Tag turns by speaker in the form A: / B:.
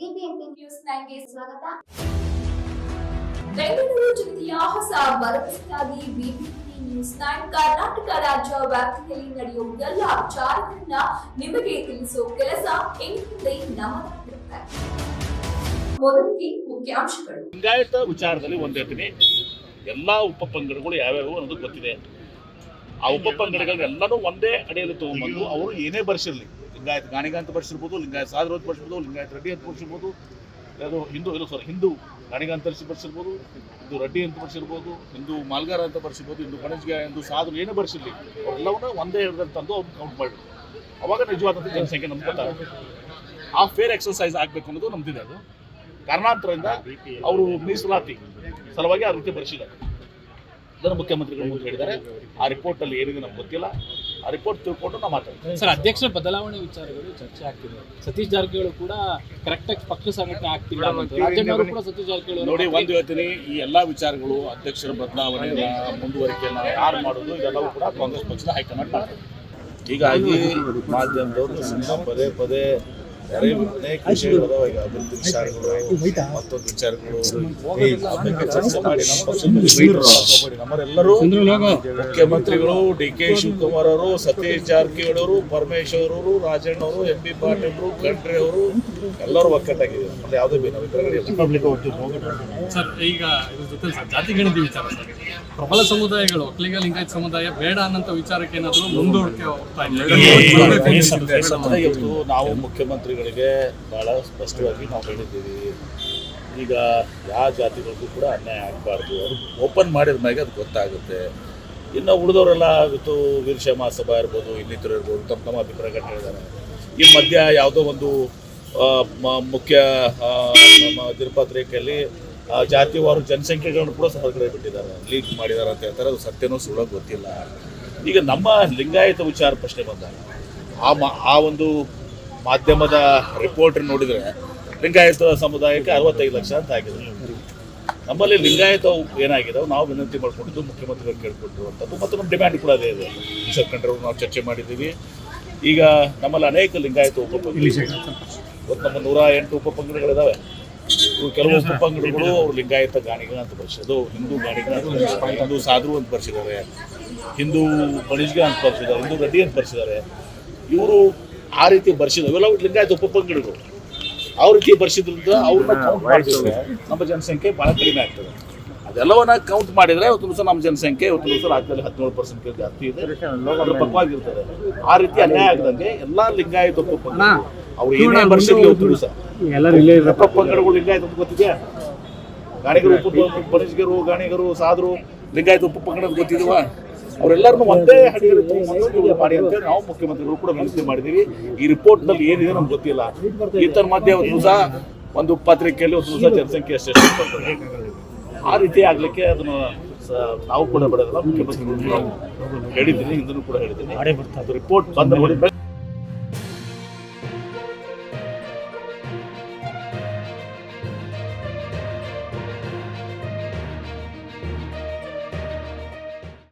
A: BBMP news ನೈನ್ಗೆ ಸ್ವಾಗತ. ಬೆಂಗಳೂರು ಜಿಲ್ಲೆಯ ಹೊಸ ಭರವಸೆಯಾಗಿ ಬಿಬಿಎಂಪಿ ನ್ಯೂಸ್ ನೈನ್ ಕರ್ನಾಟಕ ರಾಜ್ಯ ವ್ಯಾಪ್ತಿಯಲ್ಲಿ ನಡೆಯುವ ಎಲ್ಲ ವಿಚಾರಗಳನ್ನ ನಿಮಗೆ ತಿಳಿಸುವ ಕೆಲಸ ಎಂದಿದೆ ನಮ್ಮದಾಗಿರುತ್ತೆ ಮೊದಲಿಗೆ ಮುಖ್ಯಾಂಶಗಳು.
B: ಲಿಂಗಾಯತ ವಿಚಾರದಲ್ಲಿ ಒಂದು ಎಲ್ಲಾ ಎಲ್ಲ ಉಪಪಂಗಡಗಳು ಯಾವ್ಯಾವು ಅನ್ನೋದು ಗೊತ್ತಿದೆ. ಆ ಉಪಪಂಗಡಗಳನ್ನೆಲ್ಲನೂ ಒಂದೇ ಅಡಿಯಲ್ಲಿ ತಗೊಂಡ್ಬಂದು ಅವರು ಏನೇ ಬರ್ಸಿರ್ಲಿ. ಲಿಂಗಾಯತ್ ಗಾಣಿಗ ಅಂತ ಬರ್ಸಿರ್ಬೋದು ಲಿಂಗಾಯತ್ ಅಂತ ಬರ್ಸಿರ್ಬೋದು ಲಿಂಗಾಯತ್ ರೆಡ್ಡಿ ಅಂತ ಬರ್ಸಿರ್ಬೋದು ಅದು ಹಿಂದೂ ಇಲ್ಲ ಸಾರಿ ಹಿಂದೂ ಗಾಣಿಗ ಅಂತ ಬರ್ಸಿರ್ಬೋದು ಹಿಂದೂ ರೆಡ್ಡಿ ಅಂತ ಬರ್ಸಿರ್ಬೋದು ಹಿಂದೂ ಮಾಲ್ಗಾರ ಅಂತ ಬರ್ಸಿರ್ಬೋದು ಹಿಂದೂ ಗಣೇಶ್ಗೆ ಹಿಂದೂ ಸಾದ್ರು ಏನೇ ಬರ್ಸಿರ್ಲಿ ಅವರೆಲ್ಲವನ್ನ ಒಂದೇ ತಂದು ಅವ್ರು ಕೌಂಟ್ ಮಾಡಿ ಅವಾಗ ನಿಜವಾದಂಥ ಜನಸಂಖ್ಯೆ ನಮ್ಗೆ ಆ ಫೇರ್ ಎಕ್ಸರ್ಸೈಸ್ ಆಗಬೇಕು ಅನ್ನೋದು ನಮ್ದಿದೆ ಅದು. ಕಾರಣಾಂತರದಿಂದ ಅವರು ಮೀಸಲಾತಿ ಸಲುವಾಗಿ ಆ ರೀತಿ ಬರೆಸಿದ್ದಾರೆ ಇದನ್ನು ಮುಖ್ಯಮಂತ್ರಿಗಳು ಹೇಳಿದ್ದಾರೆ. ಆ ರಿಪೋರ್ಟಲ್ಲಿ ಏನಿದೆ ನಮ್ಗೆ ಗೊತ್ತಿಲ್ಲ. ಆ ರಿಪೋರ್ಟ್ ತಿಳ್ಕೊಂಡು ನಾವು ಮಾತಾಡ್ತೀವಿ.
C: ಸರ್ ಅಧ್ಯಕ್ಷರ ಬದಲಾವಣೆ ವಿಚಾರಗಳು ಚರ್ಚೆ ಆಗ್ತಿದೆ. ಸತೀಶ್ ಜಾರಕಿಹೊಳಿ ಕೂಡ ಕರೆಕ್ಟ್ ಆಗಿ ಪಕ್ಷ ಸಂಘಟನೆ ಆಗ್ತಿಲ್ಲ. ರಾಜ್ಯದವರು ಕೂಡ ಸತೀಶ್ ಜಾರಕಿಹೊಳಿ
B: ನೋಡಿ ಒಂದು ಹೇಳ್ತೀನಿ ಈ ಎಲ್ಲ ವಿಚಾರಗಳು ಅಧ್ಯಕ್ಷರ ಬದಲಾವಣೆ ಮುಂದುವರಿಕೆಯನ್ನ ಯಾರು ಮಾಡೋದು ಇದೆಲ್ಲವೂ ಕೂಡ ಕಾಂಗ್ರೆಸ್ ಪಕ್ಷದ ಹೈಕಮಾಂಡ್ ಮಾಡ್ತಾರೆ ಹೀಗಾಗಿ ಮಾಧ್ಯಮದವರು ಸುಮ್ಮನೆ ಪದೇ ಪದೇ ಅನೇಕ ವಿಷಯಗಳು ಈಗ ಅಭಿವೃದ್ಧಿ ವಿಚಾರಗಳು ಮತ್ತೊಂದು ವಿಚಾರಗಳು. ಆ ಬಗ್ಗೆ ಚರ್ಚೆ ಮಾಡಿ ನಮ್ಮ ಪಕ್ಷದಲ್ಲಿ ನಮ್ಮರೆಲ್ಲರೂ ಮುಖ್ಯಮಂತ್ರಿಗಳು ಡಿ ಕೆ ಶಿವಕುಮಾರ್ ಅವರು ಸತೀಶ್ ಜಾರಕಿಹೊಳಿ ಅವರು ಪರಮೇಶ್ವರ್ ಅವರು ರಾಜಣ್ಣ ಅವರು ಎಂ ಬಿ ಪಾಟೀಲ್ ಅವರು ಖಂಡ್ರೆ ಅವರು ಎಲ್ಲರೂ ಒಕ್ಕಟ್ಟಾಗಿದ್ದಾರೆ ಯಾವುದೇ ಭಿನ್ನಾಭಿಪ್ರಾಯಗಳಿಲ್ಲ
D: ಸರ್ ಈಗ ಇದ್ರ ಜೊತೆ ಸರ್ ಜಾತಿ ಗಣತಿ ವಿಚಾರ ಸರ್. ಪ್ರಬಲ ಸಮುದಾಯಗಳು ಒಕ್ಕಲಿಗ ಲಿಂಗಾಯತ್ ಸಮುದಾಯ ಬೇಡ ಅನ್ನಂತ ವಿಚಾರಕ್ಕೆ ಏನಾದರೂ ಮುಂದೂಡಿಕೆ ಹೋಗ್ತಾ ಇದೆ.
B: ನಾವು ಇವತ್ತು ನಾವು ಭಾಳ ಸ್ಪಷ್ಟವಾಗಿ ನಾವು ಹೇಳಿದ್ದೀವಿ. ಈಗ ಯಾವ ಜಾತಿಗಳಿಗೂ ಕೂಡ ಅನ್ಯಾಯ ಆಗಬಾರ್ದು. ಅದು ಓಪನ್ ಮಾಡಿದ ಮ್ಯಾಗೆ ಅದು ಗೊತ್ತಾಗುತ್ತೆ. ಇನ್ನು ಉಳಿದವರೆಲ್ಲ ಇವತ್ತು ವೀರಶೈವ ಮಹಾಸಭಾ ಇರ್ಬೋದು, ಇನ್ನಿತರ ಇರ್ಬೋದು, ತಮ್ಮ ತಮ್ಮ ಅಭಿಪ್ರಾಯ ಹೇಳಿದ್ದಾರೆ ಈ ಮಧ್ಯ ಯಾವುದೋ ಒಂದು ಮುಖ್ಯ ದಿನಪತ್ರಿಕೆಯಲ್ಲಿ ಜಾತಿವಾರು ಜನಸಂಖ್ಯೆಗಳನ್ನು ಕೂಡ ಹೊರಗಡೆ ಬಿಟ್ಟಿದ್ದಾರೆ. ಲೀಕ್ ಮಾಡಿದ್ದಾರೆ ಅಂತ ಹೇಳ್ತಾರೆ. ಅದು ಸತ್ಯನೂ ಸುಳ್ಳ ಗೊತ್ತಿಲ್ಲ. ಈಗ ನಮ್ಮ ಲಿಂಗಾಯತ ವಿಚಾರ ಪ್ರಶ್ನೆ ಬಂದಾಗ, ಆ ಮ, ಆ ಒಂದು ಮಾಧ್ಯಮದ ರಿಪೋರ್ಟ್ ನೋಡಿದರೆ ಲಿಂಗಾಯತ ಸಮುದಾಯಕ್ಕೆ ಅರವತ್ತೈದು ಲಕ್ಷ ಅಂತ ಆಗಿದೆ. ನಮ್ಮಲ್ಲಿ ಲಿಂಗಾಯತ ಏನಾಗಿದೆ ನಾವು ವಿನಂತಿ ಮಾಡಿಕೊಂಡಿದ್ದು ಮುಖ್ಯಮಂತ್ರಿಗಳು ಕೇಳ್ಕೊಂಡಿರುವಂಥದ್ದು ಮತ್ತು ನಮ್ಮ ಡಿಮ್ಯಾಂಡ್ ಕೂಡ ಅದೇ ಇದೆ. ಖಂಡ್ರೆ ನಾವು ಚರ್ಚೆ ಮಾಡಿದ್ದೀವಿ. ಈಗ ನಮ್ಮಲ್ಲಿ ಅನೇಕ ಲಿಂಗಾಯತ ಉಪಪಂಗಡಗಳು ಇವತ್ತು ನಮ್ಮ ನೂರ ಎಂಟು ಉಪಪಂಗಡಗಳಿದ್ದಾವೆ ಕೆಲವು ಉಪಪಂಗಡಗಳು ಅವರು ಲಿಂಗಾಯತ ಗಾಣಿಗ ಅಂತ ಬರ್ಸೋದು ಹಿಂದೂ ಗಾಣಿಗ ಹಿಂದೂ ಸಾಧು ಅಂತ ಬರ್ಸಿದ್ದಾರೆ. ಹಿಂದೂ ಬಣಿಜ್ಗ ಅಂತ ಬರ್ಸಿದ್ದಾರೆ. ಹಿಂದೂ ರೆಡ್ಡಿ ಅಂತ ಬರ್ಸಿದ್ದಾರೆ. ಇವರು ಆ ರೀತಿ ಬರ್ಸಿದ್ರು. ಇವೆಲ್ಲ ಲಿಂಗಾಯತ ಉಪಪಂಗಡಗಳು ಆ ರೀತಿ ಬರ್ಸಿದ್ರಿಂದ ಅವ್ರನ್ನ ಕೌಂಟ್ ಮಾಡಿದ್ರೆ ನಮ್ಮ ಜನಸಂಖ್ಯೆ ಬಹಳ ಕಡಿಮೆ ಆಗ್ತದೆ. ಅದೆಲ್ಲವನ್ನ ಕೌಂಟ್ ಮಾಡಿದ್ರೆ ಇವತ್ತು ದಿವಸ ನಮ್ಮ ಜನಸಂಖ್ಯೆ ಇವತ್ತು ದಿವಸ ರಾಜ್ಯದಲ್ಲಿ ಹದಿನೇಳು ಪರ್ಸೆಂಟ್ ಜಾಸ್ತಿ ಇದೆ. ಪಕ್ವಾಗಿರ್ತದೆ ಆ ರೀತಿ ಅನ್ಯಾಯ ಆಗದಂಗೆ ಎಲ್ಲಾ ಲಿಂಗಾಯತ ಉಪಪಂಗಡಗಳು ಅವ್ರು ಏನೇ ಬರ್ಸಿದ್ವಿ ಇವತ್ತು ದಿವಸ? ಉಪಪಂಗಡಗಳು ಲಿಂಗಾಯತ ಗೊತ್ತಿದೆಯಾ? ಗಾಣಿಗರು ಉಪ ಬಣಿಜ್ಗರು ಗಾಣಿಗರು ಸಾಧರು ಲಿಂಗಾಯತ ಉಪಪಂಗಡದ ಗೊತ್ತಿದೀವ ಅವರೆಲ್ಲರನ್ನು ಒಂದೇ ಹಡಿಯಲ್ಲಿ ಮಾಡಿ ಅಂತೇಳಿ ನಾವು ಮುಖ್ಯಮಂತ್ರಿಗಳು ಕೂಡ ವಿನಂತಿ ಮಾಡಿದ್ದೀವಿ. ಈ ರಿಪೋರ್ಟ್ನಲ್ಲಿ ಏನಿದೆ ನಮ್ಗೆ ಗೊತ್ತಿಲ್ಲ. ಈತನ ಮಧ್ಯೆ ಒಂದು ದಿವಸ ಒಂದು ಪತ್ರಿಕೆಯಲ್ಲಿ ಒಂದು ದಿವಸ ಜನಸಂಖ್ಯೆ ಅಷ್ಟೇ ಬರ್ತದೆ ಆ ರೀತಿ ಆಗ್ಲಿಕ್ಕೆ ಅದನ್ನು ನಾವು ಕೂಡ ಬಿಡೋದಿಲ್ಲ ಮುಖ್ಯಮಂತ್ರಿಗಳು ಹೇಳಿದ್ದೀನಿ ಹಿಂದೂ ಕೂಡ ಹೇಳಿದ್ದೀನಿ. ರಿಪೋರ್ಟ್ ಬಂದ